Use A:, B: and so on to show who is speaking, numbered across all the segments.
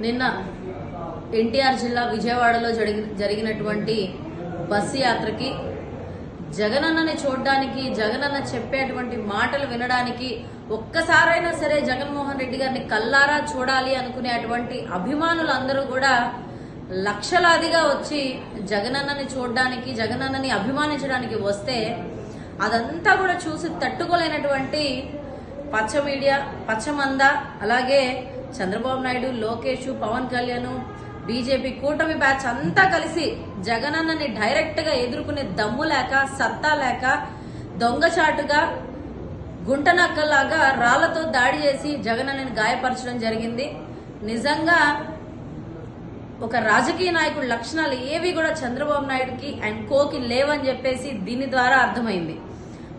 A: నిన్న ఎన్టీఆర్ జిల్లా విజయవాడలో జరిగి జరిగినటువంటి బస్సు యాత్రకి జగనన్నని చూడడానికి జగనన్న చెప్పేటువంటి మాటలు వినడానికి ఒక్కసారైనా సరే జగన్మోహన్ రెడ్డి గారిని కల్లారా చూడాలి అనుకునేటువంటి అభిమానులందరూ కూడా లక్షలాదిగా వచ్చి జగనన్నని చూడడానికి జగనన్నని అభిమానించడానికి వస్తే అదంతా కూడా చూసి తట్టుకోలేనటువంటి పచ్చ మీడియా పచ్చమంద అలాగే చంద్రబాబు నాయుడు లోకేష్ పవన్ కళ్యాణ్ బీజేపీ కూటమి బ్యాచ్ అంతా కలిసి జగనన్నని డైరెక్ట్గా ఎదుర్కొనే దమ్ము లేక సత్తా లేక దొంగచాటుగా గుంటనక్కలాగా రాళ్ళతో దాడి చేసి జగనన్నని గాయపరచడం జరిగింది. నిజంగా ఒక రాజకీయ నాయకుడి లక్షణాలు ఏవి కూడా చంద్రబాబు నాయుడుకి అండ్ కోకి లేవని చెప్పేసి దీని ద్వారా అర్థమైంది.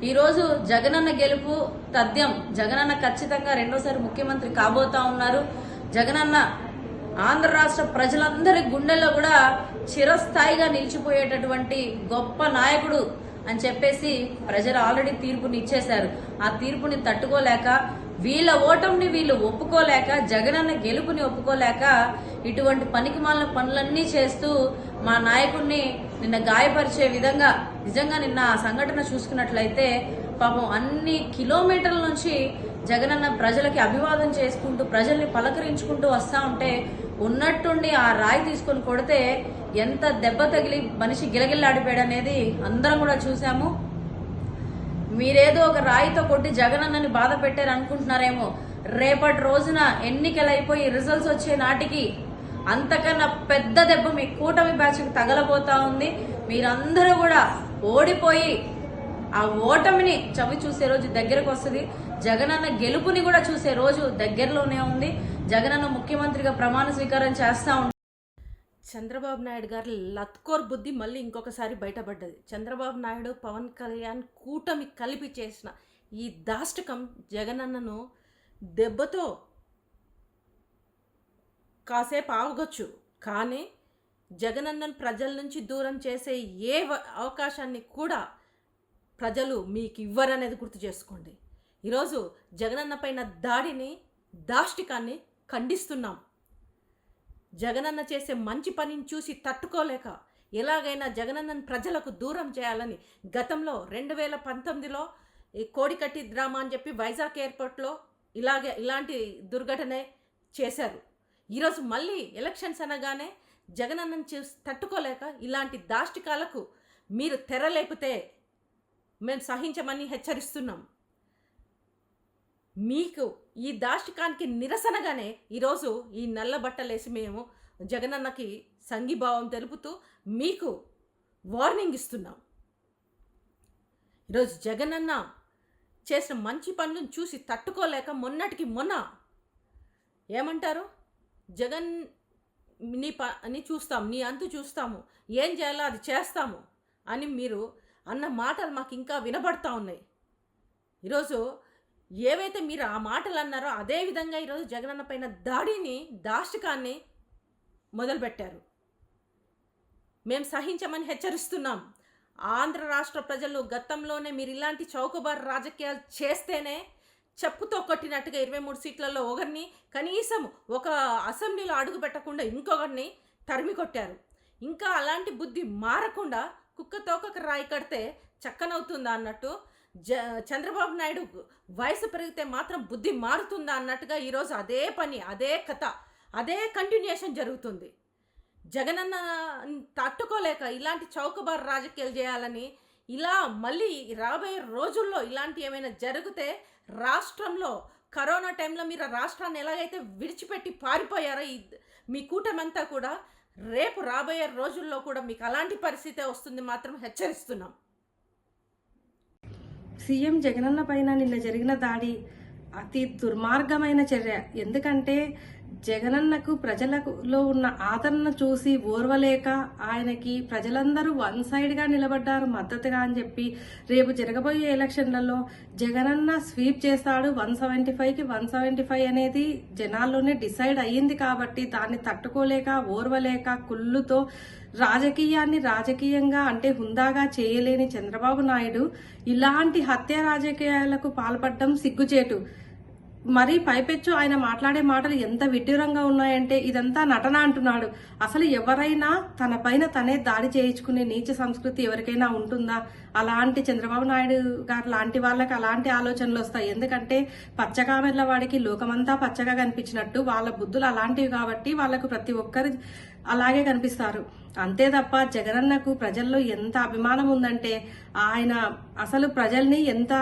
A: ఈరోజు జగనన్న గెలుపు తథ్యం. జగనన్న ఖచ్చితంగా రెండోసారి ముఖ్యమంత్రి కాబోతా ఉన్నారు. జగనన్న ఆంధ్ర రాష్ట్ర ప్రజలందరి గుండెల్లో కూడా చిరస్థాయిగా నిలిచిపోయేటటువంటి గొప్ప నాయకుడు అని చెప్పేసి ప్రజలు ఆల్రెడీ తీర్పుని ఇచ్చేశారు. ఆ తీర్పుని తట్టుకోలేక వీళ్ళ ఓటమిని వీళ్ళు ఒప్పుకోలేక జగనన్న గెలుపుని ఒప్పుకోలేక ఇటువంటి పనికిమాలిన పనులన్నీ చేస్తూ మా నాయకుడిని నిన్న గాయపరిచే విధంగా నిజంగా నిన్న ఆ సంఘటన చూసుకున్నట్లయితే పాపం అన్ని కిలోమీటర్ల నుంచి జగనన్న ప్రజలకి అభివాదం చేసుకుంటూ ప్రజల్ని పలకరించుకుంటూ వస్తా ఉంటే ఉన్నట్టుండి ఆ రాయి తీసుకొని కొడితే ఎంత దెబ్బ తగిలి మనిషి గిలగిల్లాడిపోయాడు అనేది అందరం కూడా చూసాము మీరేదో ఒక రాయితో కొట్టి జగనన్నని బాధ పెట్టారు అనుకుంటున్నారేమో రేపటి రోజున ఎన్నికలు అయిపోయి రిజల్ట్స్ వచ్చే నాటికి అంతకన్నా పెద్ద దెబ్బ మీ కూటమి బ్యాచ్కి తగలబోతా ఉంది. మీరందరూ కూడా ఓడిపోయి ఆ ఓటమిని చవి చూసే రోజు దగ్గరకు వస్తుంది. జగనన్న గెలుపుని కూడా చూసే రోజు దగ్గరలోనే ఉంది. జగనన్న ముఖ్యమంత్రిగా ప్రమాణ స్వీకారం చేస్తా ఉంటారు
B: చంద్రబాబు నాయుడు గారి లత్కోర్ బుద్ధి మళ్ళీ ఇంకొకసారి బయటపడ్డది. చంద్రబాబు నాయుడు పవన్ కళ్యాణ్ కూటమి కలిపి చేసిన ఈ దాష్టకం జగనన్నను దెబ్బతో కాసేపు ఆగొచ్చు. కానీ జగనన్నను ప్రజల నుంచి దూరం చేసే ఏ వ- అవకాశాన్ని కూడా ప్రజలు మీకు ఇవ్వరనేది గుర్తు చేసుకోండి. ఈరోజు జగనన్న పైన దాడిని దాష్టికాన్ని ఖండిస్తున్నాం. జగనన్న చేసే మంచి పనిని చూసి తట్టుకోలేక ఎలాగైనా జగనన్నను ప్రజలకు దూరం చేయాలని గతంలో రెండు వేల పంతొమ్మిదిలో ఈ కోడికట్టి డ్రామా అని చెప్పి వైజాగ్ ఎయిర్పోర్ట్లో ఇలాగే ఇలాంటి దుర్ఘటనే చేశారు. ఈరోజు మళ్ళీ ఎలక్షన్స్ అనగానే జగనన్నం చూసి తట్టుకోలేక ఇలాంటి దాష్టికాలకు మీరు తెరలేపితే మేము సహించమని హెచ్చరిస్తున్నాం. మీకు ఈ దాష్టికానికి నిరసనగానే ఈరోజు ఈ నల్ల బట్టలేసి మేము జగనన్నకి సంఘీభావం తెలుపుతూ మీకు వార్నింగ్ ఇస్తున్నాం. ఈరోజు జగనన్న చేసిన మంచి పనులను చూసి తట్టుకోలేక మొన్నటికి మొన్న ఏమంటారు? జగన్ నీ ప అని చూస్తాం నీ అంతు చూస్తాము ఏం చేయాలో అది చేస్తాము అని మీరు అన్న మాటలు మాకు ఇంకా వినబడతా ఉన్నాయి. ఈరోజు ఏవైతే మీరు ఆ మాటలు అన్నారో అదే విధంగా ఈరోజు జగనన్న పైన దాడిని దాష్టికాన్ని మొదలుపెట్టారు. మేము సహించమని హెచ్చరిస్తున్నాం. ఆంధ్ర రాష్ట్ర ప్రజలు గతంలోనే మీరు ఇలాంటి చౌకబారు రాజకీయాలు చేస్తేనే చెప్పుతో కొట్టినట్టుగా ఇరవై మూడు సీట్లలో ఒకరిని కనీసం ఒక అసెంబ్లీలో అడుగు పెట్టకుండా ఇంకొకరిని తరిమి కొట్టారు. ఇంకా అలాంటి బుద్ధి మారకుండా కుక్క తోకకు రాయి కడితే చక్కనవుతుందా అన్నట్టు జ చంద్రబాబు నాయుడు వయసు పెరిగితే మాత్రం బుద్ధి మారుతుందా అన్నట్టుగా ఈరోజు అదే పని అదే కథ అదే కంటిన్యూషన్ జరుగుతుంది. జగనన్న తట్టుకోలేక ఇలాంటి చౌకబారు రాజకీయాలు చేయాలని ఇలా మళ్ళీ రాబోయే రోజుల్లో ఇలాంటి ఏమైనా జరిగితే రాష్ట్రంలో కరోనా టైంలో మీరు రాష్ట్రాన్ని ఎలాగైతే విడిచిపెట్టి పారిపోయారో ఈ మీ కూటమంతా కూడా రేపు రాబోయే రోజుల్లో కూడా మీకు అలాంటి పరిస్థితే వస్తుంది మాత్రం హెచ్చరిస్తున్నాం.
C: సీఎం జగనన్న పైన నిన్న జరిగిన దాడి అతి దుర్మార్గమైన చర్య. ఎందుకంటే జగనన్నకు ప్రజలలో ఉన్న ఆదరణ చూసి ఓర్వలేక ఆయనకి ప్రజలందరూ వన్ సైడ్గా నిలబడ్డారు మద్దతుగా అని చెప్పి రేపు జరగబోయే ఎలక్షన్లలో జగనన్న స్వీప్ చేస్తాడు. వన్ సెవెంటీ ఫైవ్కి వన్ సెవెంటీ ఫైవ్ అనేది జనాల్లోనే డిసైడ్ అయ్యింది కాబట్టి దాన్ని తట్టుకోలేక ఓర్వలేక కుళ్ళుతో రాజకీయాన్ని రాజకీయంగా అంటే హుందాగా చేయలేని చంద్రబాబు నాయుడు ఇలాంటి హత్య రాజకీయాలకు పాల్పడడం సిగ్గుచేటు. మరి పైపెచ్చు ఆయన మాట్లాడే మాటలు ఎంత విడ్డూరంగా ఉన్నాయంటే ఇదంతా నటన అంటున్నాడు. అసలు ఎవరైనా తన పైన తనే దాడి చేయించుకునే నీచ సంస్కృతి ఎవరికైనా ఉంటుందా? అలాంటి చంద్రబాబు నాయుడు గారు లాంటి వాళ్ళకి అలాంటి ఆలోచనలు వస్తాయి. ఎందుకంటే పచ్చకామెర్ల వాడికి లోకమంతా పచ్చగా కనిపించినట్టు వాళ్ళ బుద్ధులు అలాంటివి కాబట్టి వాళ్ళకు ప్రతి ఒక్కరు అలాగే కనిపిస్తారు. అంతే తప్ప జగనన్నకు ప్రజల్లో ఎంత అభిమానం ఉందంటే ఆయన అసలు ప్రజల్ని ఎంత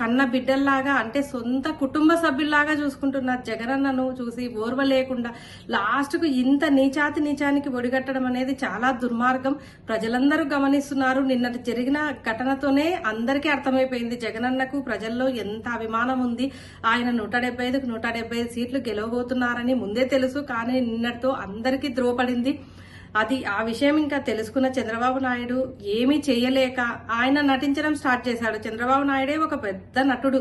C: కన్న బిడ్డల్లాగా అంటే సొంత కుటుంబ సభ్యుల్లాగా చూసుకుంటున్నారు జగనన్నను చూసి ఓర్వ లేకుండా లాస్ట్కు ఇంత నీచాతి నీచానికి ఒడిగట్టడం అనేది చాలా దుర్మార్గం. ప్రజలందరూ గమనిస్తున్నారు. నిన్నటి జరిగిన ఘటనతోనే అందరికీ అర్థమైపోయింది. జగనన్నకు ప్రజల్లో ఎంత అభిమానం ఉంది. ఆయన నూట డెబ్బై ఐదుకు నూట డెబ్బై ఐదు సీట్లు గెలవబోతున్నారని ముందే తెలుసు కానీ నిన్నటితో అందరికీ ద్రోపడింది అది ఆ విషయం ఇంకా తెలుసుకున్న చంద్రబాబు నాయుడు ఏమీ చేయలేక ఆయన నటించడం స్టార్ట్ చేశాడు. చంద్రబాబు నాయుడే ఒక పెద్ద నటుడు.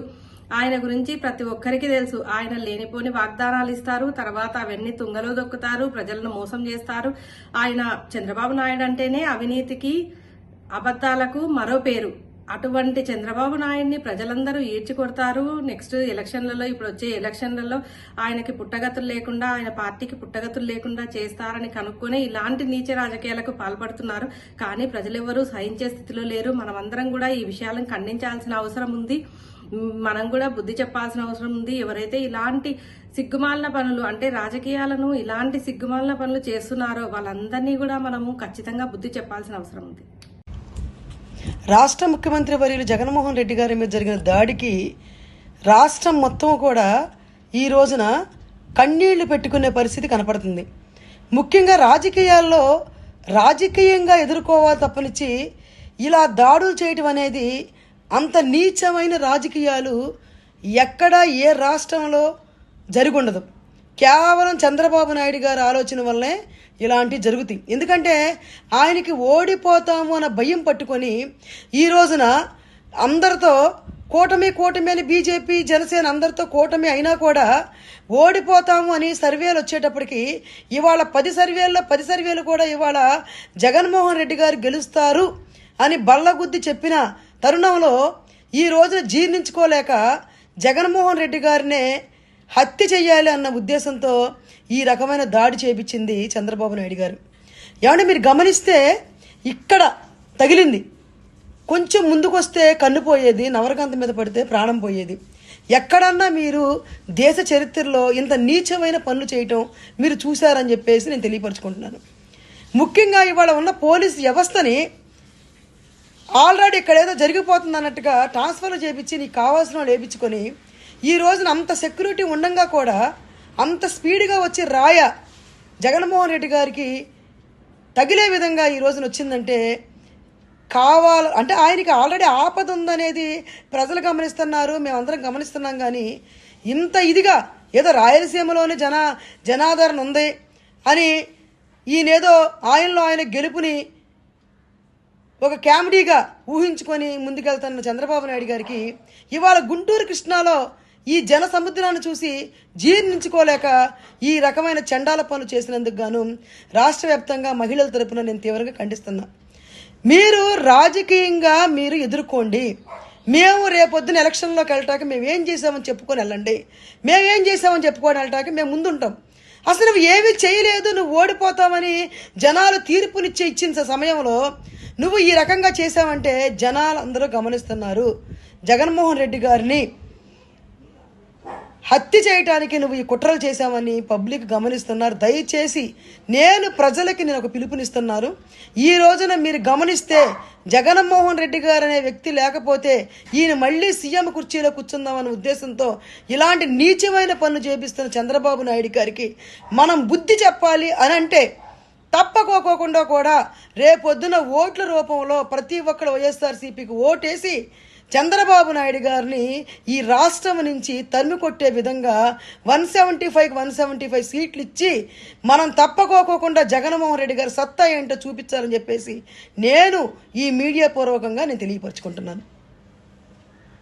C: ఆయన గురించి ప్రతి ఒక్కరికి తెలుసు. ఆయన లేనిపోని వాగ్దానాలు ఇస్తారు. తర్వాత అవన్నీ తుంగలో దొక్కుతారు ప్రజలను మోసం చేస్తారు. ఆయన చంద్రబాబు నాయుడు అంటేనే అవినీతికి అబద్ధాలకు మరో పేరు. అటువంటి చంద్రబాబు నాయుడిని ప్రజలందరూ ఈడ్చి కొడతారు నెక్స్ట్ ఎలక్షన్లలో ఇప్పుడు వచ్చే ఎలక్షన్లలో ఆయనకి పుట్టగతులు లేకుండా ఆయన పార్టీకి పుట్టగతులు లేకుండా చేస్తారని కనుక్కొని ఇలాంటి నీచ రాజకీయాలకు పాల్పడుతున్నారు. కానీ ప్రజలెవరూ సహించే స్థితిలో లేరు. మనమందరం కూడా ఈ విషయాలను ఖండించాల్సిన అవసరం ఉంది. మనం కూడా బుద్ధి చెప్పాల్సిన అవసరం ఉంది. ఎవరైతే ఇలాంటి సిగ్గుమాలిన పనులు అంటే రాజకీయాలను ఇలాంటి సిగ్గుమాలిన పనులు చేస్తున్నారో వాళ్ళందరినీ కూడా మనము ఖచ్చితంగా బుద్ధి చెప్పాల్సిన అవసరం ఉంది.
D: రాష్ట్ర ముఖ్యమంత్రి వర్యులు జగన్మోహన్ రెడ్డి గారి మీద జరిగిన దాడికి రాష్ట్రం మొత్తం కూడా ఈ రోజున కన్నీళ్ళు పెట్టుకునే పరిస్థితి కనపడుతుంది. ముఖ్యంగా రాజకీయాల్లో రాజకీయంగా ఎదుర్కోవాలి తప్పనిచ్చి ఇలా దాడులు చేయటం అనేది అంత నీచమైన రాజకీయాలు ఎక్కడా ఏ రాష్ట్రంలో జరుగుండదు. కేవలం చంద్రబాబు నాయుడు గారి ఆలోచన వల్లే ఇలాంటివి జరుగుతాయి. ఎందుకంటే ఆయనకి ఓడిపోతాము అన్న భయం పట్టుకొని ఈ రోజున అందరితో కూటమి కూటమి అని బీజేపీ జనసేన అందరితో కూటమి అయినా కూడా ఓడిపోతాము అని సర్వేలు వచ్చేటప్పటికి ఇవాళ పది సర్వేల్లో పది సర్వేలు కూడా ఇవాళ జగన్మోహన్ రెడ్డి గారు గెలుస్తారు అని బల్లగుద్ది చెప్పిన తరుణంలో ఈ రోజున జీర్ణించుకోలేక జగన్మోహన్ రెడ్డి గారినే హత్య చేయాలి అన్న ఉద్దేశంతో ఈ రకమైన దాడి చేపించింది చంద్రబాబు నాయుడు గారు. ఏమంటే మీరు గమనిస్తే ఇక్కడ తగిలింది. కొంచెం ముందుకొస్తే కన్ను పోయేది నవరకాంత మీద పడితే ప్రాణం పోయేది. ఎక్కడన్నా మీరు దేశ చరిత్రలో ఇంత నీచమైన పనులు చేయటం మీరు చూశారని చెప్పేసి నేను తెలియపరచుకుంటున్నాను. ముఖ్యంగా ఇవాళ ఉన్న పోలీస్ వ్యవస్థని ఆల్రెడీ ఇక్కడ ఏదో జరిగిపోతుంది అన్నట్టుగా ట్రాన్స్ఫర్లు చేపించి నీకు కావాల్సిన వాళ్ళు వేయించుకొని ఈ రోజున అంత సెక్యూరిటీ ఉండంగా కూడా అంత స్పీడ్గా వచ్చి రాయ జగన్మోహన్ రెడ్డి గారికి తగిలే విధంగా ఈ రోజున వచ్చిందంటే కావాల అంటే ఆయనకి ఆల్రెడీ ఆపద ఉందనేది ప్రజలు గమనిస్తున్నారు మేమందరం గమనిస్తున్నాం కానీ ఇంత ఇదిగా ఏదో రాయలసీమలోని జన జనాదరణ ఉంది అని ఈయనేదో ఆయనలో ఆయన గెలుపుని ఒక కామెడీగా ఊహించుకొని ముందుకెళ్తున్న చంద్రబాబు నాయుడు గారికి ఇవాళ గుంటూరు కృష్ణాలో ఈ జన సముద్రాన్ని చూసి జీర్ణించుకోలేక ఈ రకమైన చండాల పనులు చేసినందుకు గాను రాష్ట్ర వ్యాప్తంగా మహిళల తరపున నేను తీవ్రంగా ఖండిస్తున్నా. మీరు రాజకీయంగా మీరు ఎదుర్కోండి. మేము రేపొద్దున ఎలక్షన్లోకి వెళ్ళటాక మేము ఏం చేసామని చెప్పుకొని వెళ్ళండి. మేము ఏం చేసామని చెప్పుకొని వెళ్ళటాక మేము ముందుంటాం. అసలు నువ్వు ఏమీ చేయలేదు నువ్వు ఓడిపోతామని జనాలు తీర్పునిచ్చే ఇచ్చిన సమయంలో నువ్వు ఈ రకంగా చేసావంటే జనాలు అందరూ గమనిస్తున్నారు. జగన్మోహన్ రెడ్డి గారిని హత్య చేయటానికి నువ్వు ఈ కుట్రలు చేశావని పబ్లిక్ గమనిస్తున్నారు. దయచేసి నేను ప్రజలకి నేను ఒక పిలుపునిస్తున్నాను ఈ రోజున మీరు గమనిస్తే జగన్మోహన్ రెడ్డి గారు అనే వ్యక్తి లేకపోతే ఈయన మళ్ళీ సీఎం కుర్చీలో కూర్చుందామనే ఉద్దేశంతో ఇలాంటి నీచమైన పనులు చేపిస్తున్న చంద్రబాబు నాయుడు గారికి మనం బుద్ధి చెప్పాలి అని అంటే తప్పకోకోకుండా కూడా రేపొద్దున ఓట్ల రూపంలో ప్రతి ఒక్కరు వైఎస్ఆర్సీపీకి ఓటేసి చంద్రబాబు నాయుడు గారిని ఈ రాష్ట్రం నుంచి తరిమి కొట్టే విధంగా వన్ సెవెంటీ ఫైవ్కి వన్ సెవెంటీ ఫైవ్ సీట్లు ఇచ్చి మనం తప్పకోకోకుండా జగన్మోహన్ రెడ్డి గారి సత్తా ఏంటో చూపించాలని చెప్పేసి నేను ఈ మీడియా పూర్వకంగా నేను తెలియపరచుకుంటున్నాను.